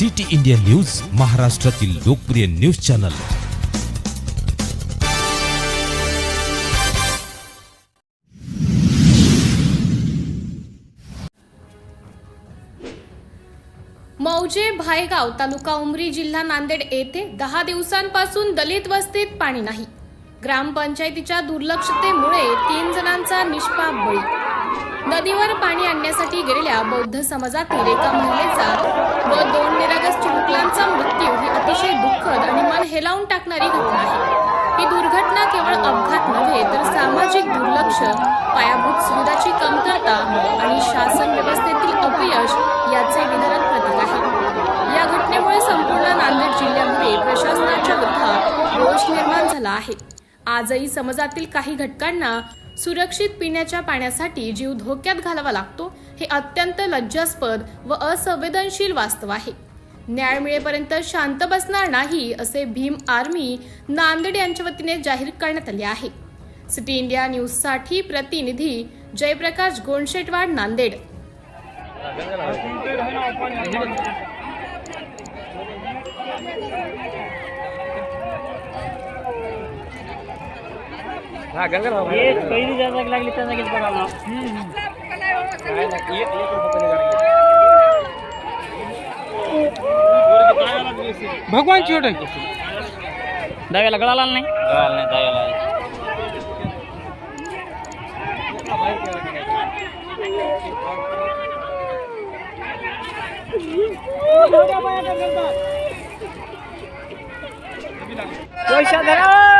City India news महाराष्ट्रातील लोकप्रिय news channel. मौजे भायगाव तालुका उमरी जिल्हा नांदेड येथे दहा दिवसांपासून दलित वस्तीत पाणी नाही. ग्रामपंचायतीच्या दुर्लक्षतेमुळे तीन जणांचा निष्पाप बळी. नदीवर पाणी आणण्यासाठी गेलेल्या बौद्ध समाजातील एका महिलेचा व दोन निरागस चिमुकल्यांचा मृत्यू ही अतिशय दुःखद आणि मन हेलावून टाकणारी घटना आहे. ही दुर्घटना केवळ अपघात नव्हे तर सामाजिक दुर्लक्ष पायाभूत सुविधाची कमतरता आणि शासन व्यवस्थेतील अपयश याचे विधान प्रतीक आहे. या घटनेमुळे संपूर्ण नांदेड जिल्ह्यामध्ये प्रशासनाच्या विरोधात रोष निर्माण झाला आहे. आजही समाजातील काही घटकांना सुरक्षित पिण्याच्या पाण्यासाठी जीव धोक्यात घालावा लागतो हे अत्यंत लज्जास्पद व असंवेदनशील वास्तव आहे. न्याय मिळेपर्यंत शांत बसणार नाही असे भीम आर्मी नांदेड यांच्या वतीने जाहीर करण्यात आले आहे. सिटी इंडिया न्यूजसाठी प्रतिनिधी जयप्रकाश गोंडशेटवाड नांदेड. हा हे पहिली ज्या जागी लागली त्या जागीच बघा. भगवान छोट दव्याला गळाला नाही गावाला नाही, दहाव्याला आहे. पैसा धरा